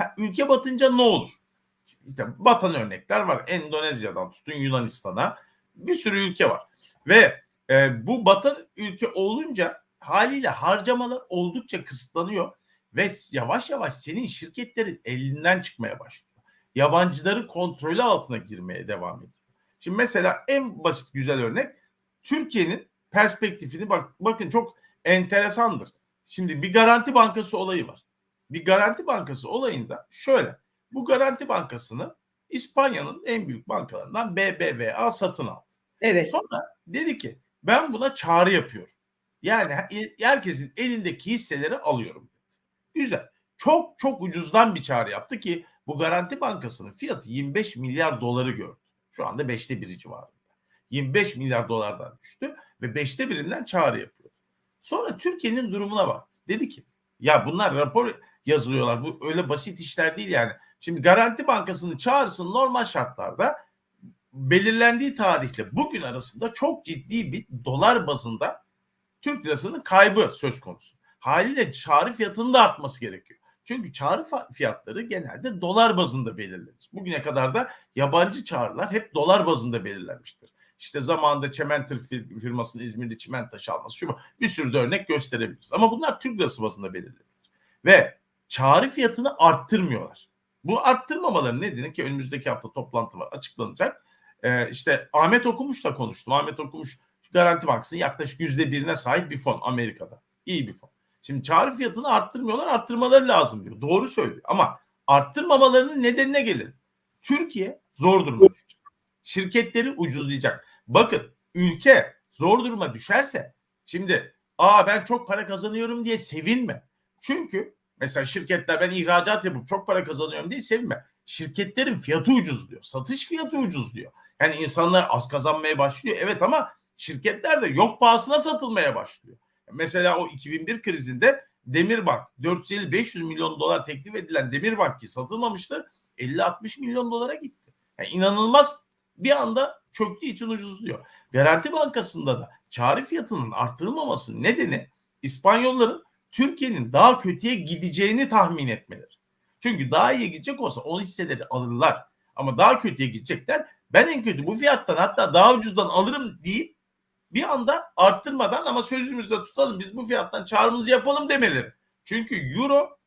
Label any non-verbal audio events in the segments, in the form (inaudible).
Ha, ülke batınca ne olur? İşte batan örnekler var. Endonezya'dan tutun Yunanistan'a bir sürü ülke var. Ve e, bu batan ülke olunca haliyle harcamalar oldukça kısıtlanıyor ve yavaş yavaş senin şirketlerin elinden çıkmaya başlıyor. Yabancıların kontrolü altına girmeye devam ediyor. Şimdi mesela en basit güzel örnek Türkiye'nin perspektifini bak bakın çok enteresandır. Şimdi bir garanti bankası olayı var. Bir garanti bankası olayında şöyle. Bu garanti bankasını İspanya'nın en büyük bankalarından BBVA satın aldı. Evet. Sonra dedi ki ben buna çağrı yapıyorum. Yani herkesin elindeki hisseleri alıyorum dedi. Güzel. Çok çok ucuzdan bir çağrı yaptı ki bu Garanti Bankası'nın fiyatı 25 milyar doları gördü. Şu anda 5'te biri civarında. 25 milyar dolardan düştü ve 5'te birinden çağrı yapıyor. Sonra Türkiye'nin durumuna baktı. Dedi ki ya bunlar rapor yazılıyorlar. Bu öyle basit işler değil yani. Şimdi Garanti Bankası'nın çağrısının normal şartlarda belirlendiği tarihle bugün arasında çok ciddi bir dolar bazında Türk lirasının kaybı söz konusu. Haliyle çağrı fiyatının da artması gerekiyor. Çünkü çağrı fiyatları genelde dolar bazında belirlenir. Bugüne kadar da yabancı çağrılar hep dolar bazında belirlenmiştir. İşte zamanında Çementer firmasının İzmir'de çimento alması şu bir sürü de örnek gösterebiliriz. Ama bunlar Türk lirası bazında belirlenir. Ve çağrı fiyatını arttırmıyorlar. Bu arttırmamaların nedeni ki önümüzdeki hafta toplantı var açıklanacak. Ee, işte Ahmet Okumuş da konuştum. Ahmet Okumuş Garanti Bankası'nın yaklaşık yüzde birine sahip bir fon Amerika'da. İyi bir fon. Şimdi çağrı fiyatını arttırmıyorlar, arttırmaları lazım diyor. Doğru söylüyor ama arttırmamalarının nedenine gelin. Türkiye zor duruma düşecek. Şirketleri ucuzlayacak. Bakın ülke zor duruma düşerse şimdi aa ben çok para kazanıyorum diye sevinme. Çünkü mesela şirketler ben ihracat yapıp çok para kazanıyorum diye sevinme. Şirketlerin fiyatı ucuz diyor. Satış fiyatı ucuz diyor. Yani insanlar az kazanmaya başlıyor. Evet ama şirketler de yok pahasına satılmaya başlıyor. Mesela o 2001 krizinde Demirbank 450-500 milyon dolar teklif edilen Demirbank ki satılmamıştı 50-60 milyon dolara gitti. Yani inanılmaz bir anda çöktüğü için ucuzluyor. Garanti Bankası'nda da çağrı fiyatının arttırılmaması nedeni İspanyolların Türkiye'nin daha kötüye gideceğini tahmin etmeleri. Çünkü daha iyi gidecek olsa o hisseleri alırlar. Ama daha kötüye gidecekler. Ben en kötü bu fiyattan hatta daha ucuzdan alırım deyip bir anda arttırmadan ama sözümüzde tutalım biz bu fiyattan çağrımızı yapalım demeleri. Çünkü euro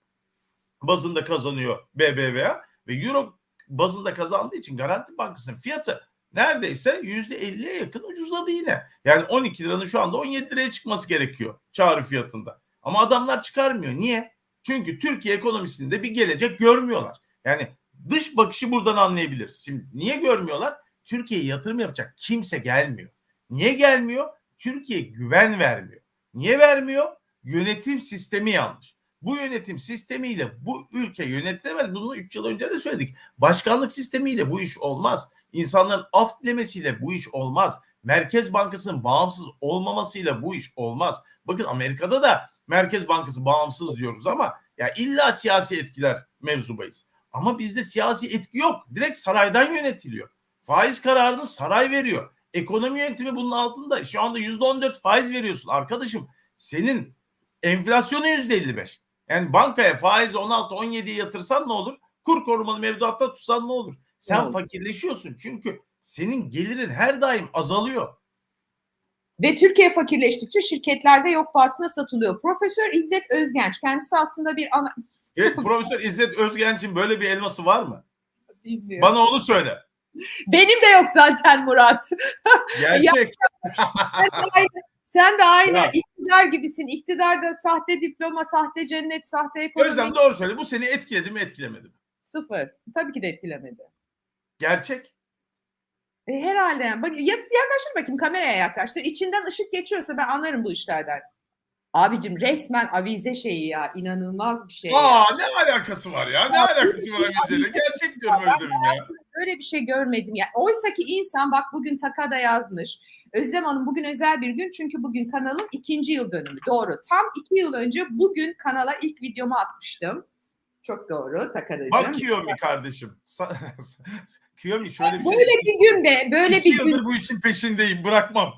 bazında kazanıyor BBVA ve euro bazında kazandığı için Garanti Bankası'nın fiyatı neredeyse yüzde 50'ye yakın ucuzladı yine. Yani 12 liranın şu anda 17 liraya çıkması gerekiyor çağrı fiyatında. Ama adamlar çıkarmıyor. Niye? Çünkü Türkiye ekonomisinde bir gelecek görmüyorlar. Yani dış bakışı buradan anlayabiliriz. Şimdi niye görmüyorlar? Türkiye'ye yatırım yapacak kimse gelmiyor. Niye gelmiyor? Türkiye güven vermiyor. Niye vermiyor? Yönetim sistemi yanlış. Bu yönetim sistemiyle bu ülke yönetilemez. Bunu 3 yıl önce de söyledik. Başkanlık sistemiyle bu iş olmaz. İnsanların af dilemesiyle bu iş olmaz. Merkez Bankası'nın bağımsız olmamasıyla bu iş olmaz. Bakın Amerika'da da Merkez Bankası bağımsız diyoruz ama ya illa siyasi etkiler mevzubayız. Ama bizde siyasi etki yok. Direkt saraydan yönetiliyor. Faiz kararını saray veriyor. Ekonomi yönetimi bunun altında. Şu anda yüzde on dört faiz veriyorsun arkadaşım. Senin enflasyonu yüzde elli beş. Yani bankaya faizi 16 17'ye yatırsan ne olur? Kur korumalı mevduatta tutsan ne olur? Sen Evet. fakirleşiyorsun çünkü senin gelirin her daim azalıyor. Ve Türkiye fakirleştikçe şirketlerde yok pahasına satılıyor. Profesör İzzet Özgenç kendisi aslında bir ana... E, (laughs) Profesör İzzet Özgenç'in böyle bir elması var mı? Bilmiyorum. Bana onu söyle. Benim de yok zaten Murat. (laughs) Gerçek. Sen de aynı, sen de aynı Ya. iktidar gibisin. İktidarda sahte diploma, sahte cennet, sahte ekonomi. Özlem doğru söyle. Bu seni etkiledi mi etkilemedi mi? Sıfır. Tabii ki de etkilemedi. Gerçek. E, herhalde yani. Bak, ya- yaklaştır bakayım kameraya yaklaştır. İçinden ışık geçiyorsa ben anlarım bu işlerden. Abicim resmen avize şeyi ya. inanılmaz bir şey. ya. Aa ne alakası var ya? Ne Ya, alakası var avizeyle? Gerçek diyorum Ben Özlem'im ya. Böyle bir şey görmedim. ya. Oysa ki insan bak bugün Takada yazmış. Özlem Hanım bugün özel bir gün çünkü bugün kanalın ikinci yıl dönümü. Doğru. Tam iki yıl önce bugün kanala ilk videomu atmıştım. Çok doğru Takadacığım. Bak Kiyomi kardeşim. Kiyomi (laughs) şöyle bir şey. Böyle bir günde, böyle İki bir gün yıldır bu işin peşindeyim. Bırakmam.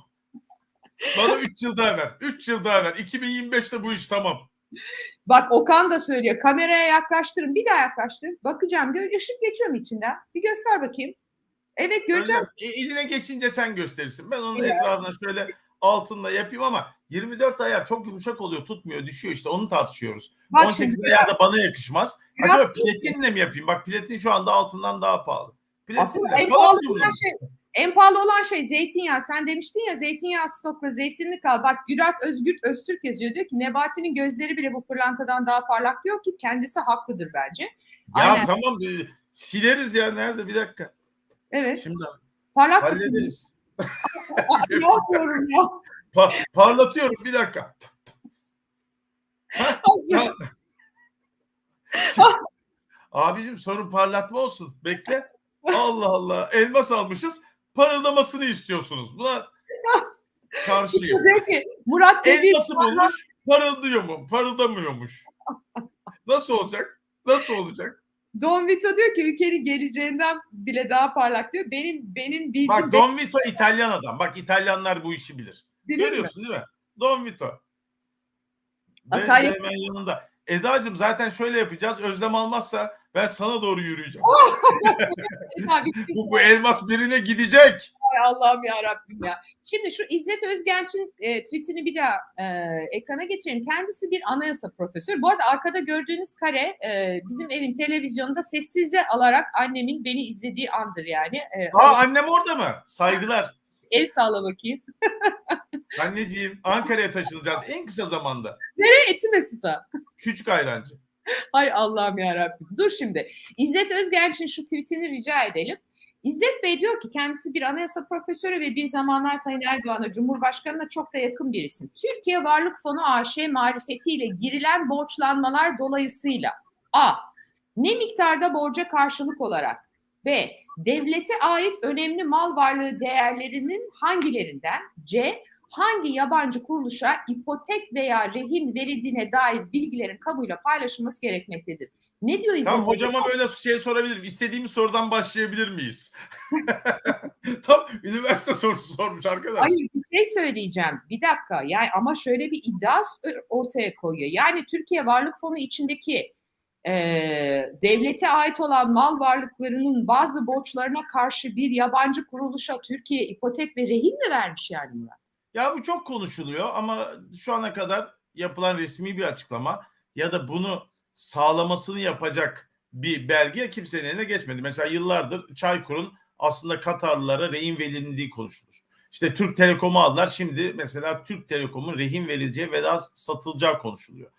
Bana 3 yıl daha ver. 3 yıl daha ver. 2025'te bu iş tamam. Bak Okan da söylüyor. Kameraya yaklaştırın. Bir daha yaklaştırın. Bakacağım diyor. Işık geçiyor mu içinden? Bir göster bakayım. Evet göreceğim. Öyle, eline geçince sen gösterirsin. Ben onun Evet. etrafına şöyle altında yapayım ama 24 ayar çok yumuşak oluyor, tutmuyor, düşüyor işte onu tartışıyoruz. Bak 18 şimdi ayar da bana yakışmaz. Biraz- Acaba platinle mi yapayım? Bak platin şu anda altından daha pahalı. Aslında en pahalı olan şey en pahalı olan şey zeytinyağı. Sen demiştin ya zeytinyağı stokla zeytinlik al. Bak Gürat Özgürt Öztürk yazıyor. Diyor ki Nebati'nin gözleri bile bu pırlantadan daha parlak diyor ki kendisi haklıdır bence. Ya Aynen. tamam e, sileriz ya nerede bir dakika. Evet. Şimdi Parlak hallederiz. Aa, ne yapıyorum ya? Pa- parlatıyorum bir dakika. Abicim sorun parlatma olsun. Bekle. Allah Allah. Elmas almışız. Parıldamasını istiyorsunuz. Buna karşıyım. Şimdi diyor ki Murat Demir Elması bulmuş. Parıldıyor mu? Parıldamıyormuş. Nasıl olacak? Nasıl olacak? Don Vito diyor ki ülkenin geleceğinden bile daha parlak diyor. Benim benim bildiğim Bak Don Vito İtalyan adam. Bak İtalyanlar bu işi bilir. bilir mi? Görüyorsun değil mi? Don Vito. Atalya- ve hemen yanında. Eda'cığım zaten şöyle yapacağız. Özlem almazsa ben sana doğru yürüyeceğim. (laughs) (laughs) Abi, bu, bu elmas birine gidecek. Ay Allah'ım ya Rabbim ya. Şimdi şu İzzet Özgenç'in e, tweetini bir daha e, ekrana getirelim. Kendisi bir anayasa profesörü. Bu arada arkada gördüğünüz kare e, bizim evin televizyonunda sessize alarak annemin beni izlediği andır yani. E, Aa annem orada mı? Saygılar. el sağla bakayım. (laughs) Anneciğim Ankara'ya taşınacağız en kısa zamanda. Nereye Etimesut'a? Küçük ayrancı. Hay Allah'ım ya Rabbim. Dur şimdi. İzzet Özgenç'in şu tweetini rica edelim. İzzet Bey diyor ki kendisi bir anayasa profesörü ve bir zamanlar Sayın Erdoğan'a Cumhurbaşkanı'na çok da yakın bir isim. Türkiye Varlık Fonu AŞ marifetiyle girilen borçlanmalar dolayısıyla A. Ne miktarda borca karşılık olarak B. Devlete ait önemli mal varlığı değerlerinin hangilerinden C. Hangi yabancı kuruluşa ipotek veya rehin verildiğine dair bilgilerin kamuyla paylaşılması gerekmektedir. Ne diyor İzzet Tam Hoca? hocama böyle şey sorabilirim. İstediğimiz sorudan başlayabilir miyiz? (laughs) Tam üniversite sorusu sormuş arkadaş. Hayır bir şey söyleyeceğim. Bir dakika. Yani ama şöyle bir iddia ortaya koyuyor. Yani Türkiye Varlık Fonu içindeki e, devlete ait olan mal varlıklarının bazı borçlarına karşı bir yabancı kuruluşa Türkiye ipotek ve rehin mi vermiş yani Murat? Ya bu çok konuşuluyor ama şu ana kadar yapılan resmi bir açıklama ya da bunu sağlamasını yapacak bir belge kimsenin eline geçmedi. Mesela yıllardır Çaykur'un aslında Katarlılara rehin verildiği konuşulur. İşte Türk Telekom'u aldılar. Şimdi mesela Türk Telekom'un rehin verileceği veya satılacağı konuşuluyor.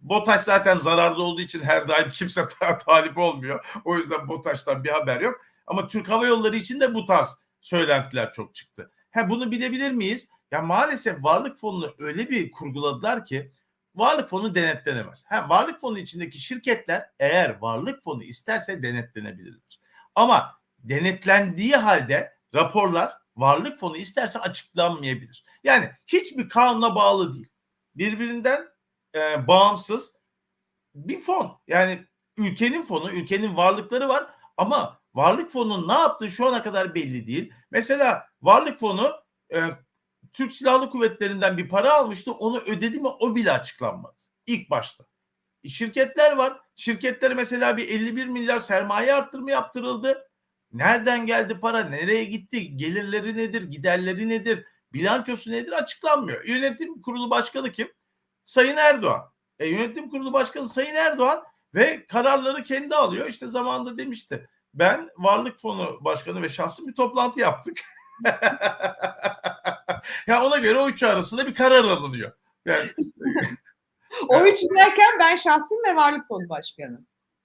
BOTAŞ zaten zararda olduğu için her daim (laughs) kimse talip olmuyor. O yüzden BOTAŞ'tan bir haber yok. Ama Türk Hava Yolları için de bu tarz söylentiler çok çıktı. Ha bunu bilebilir miyiz? Ya maalesef varlık fonunu öyle bir kurguladılar ki varlık fonu denetlenemez. Ha, varlık fonu içindeki şirketler eğer varlık fonu isterse denetlenebilirler. Ama denetlendiği halde raporlar varlık fonu isterse açıklanmayabilir. Yani hiçbir kanuna bağlı değil. Birbirinden e, bağımsız bir fon. Yani ülkenin fonu, ülkenin varlıkları var ama varlık fonunun ne yaptığı şu ana kadar belli değil. Mesela varlık fonu e, Türk Silahlı Kuvvetleri'nden bir para almıştı. Onu ödedi mi o bile açıklanmadı. İlk başta. E, şirketler var. Şirketlere mesela bir 51 milyar sermaye arttırma yaptırıldı. Nereden geldi para? Nereye gitti? Gelirleri nedir? Giderleri nedir? Bilançosu nedir? Açıklanmıyor. Yönetim kurulu başkanı kim? Sayın Erdoğan. E, yönetim kurulu başkanı Sayın Erdoğan ve kararları kendi alıyor. İşte zamanında demişti. Ben Varlık Fonu Başkanı ve şahsım bir toplantı yaptık. (laughs) ya ona göre o üçü arasında bir karar alınıyor. Yani, O üç derken ben şahsım ve Varlık Fonu Başkanı.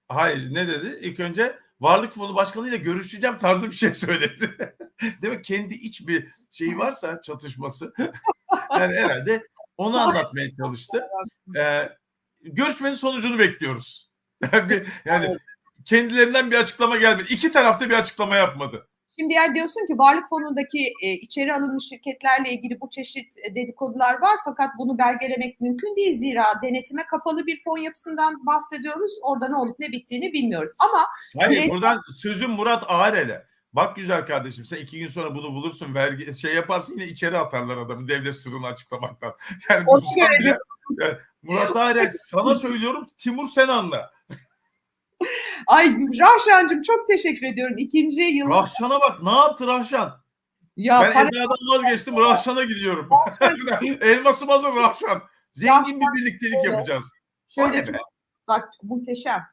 hayır ne dedi? İlk önce Varlık Fonu Başkanı ile görüşeceğim tarzı bir şey (laughs) söyledi. Demek kendi iç bir şeyi varsa çatışması. (laughs) yani herhalde onu anlatmaya çalıştı. (laughs) Ee, görüşmenin sonucunu bekliyoruz. yani kendilerinden bir açıklama gelmedi. İki tarafta bir açıklama yapmadı. Şimdi yani diyorsun ki varlık fonundaki e, içeri alınmış şirketlerle ilgili bu çeşit e, dedikodular var fakat bunu belgelemek mümkün değil zira denetime kapalı bir fon yapısından bahsediyoruz. Orada ne olup ne bittiğini bilmiyoruz. Ama Hayır Bireysel- buradan sözüm Murat Ağrel'e. Bak güzel kardeşim sen iki gün sonra bunu bulursun vergi şey yaparsın yine içeri atarlar adamı devlet sırrını açıklamaktan. Yani göre bile, yani Murat Arel sana söylüyorum Timur sen anla. (laughs) Ay Rahşancığım çok teşekkür ediyorum. İkinci yıl. Rahşan'a bak ne yaptı Rahşan? ya Ben para- Eda'dan vazgeçtim Rahşan'a gidiyorum. (laughs) Elmasım hazır Rahşan. Zengin bir birliktelik şöyle. yapacağız. şöyle çok, bak muhteşem.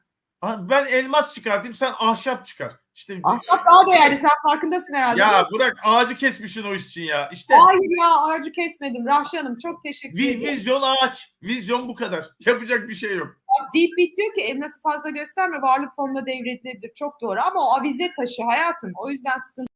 Ben elmas çıkartayım sen ahşap çıkar. İşte Ahşap daha değerli sen farkındasın herhalde. ya bırak ağacı kesmişsin o iş için ya. İşte Hayır ya ağacı kesmedim. Rahşan'ım çok teşekkür vi- ederim. vizyon ağaç. Vizyon bu kadar. (laughs) Yapacak bir şey yok. Deep Beat diyor ki emlası fazla gösterme varlık fonuna devredilebilir. Çok doğru ama o avize taşı hayatım. O yüzden sıkıntı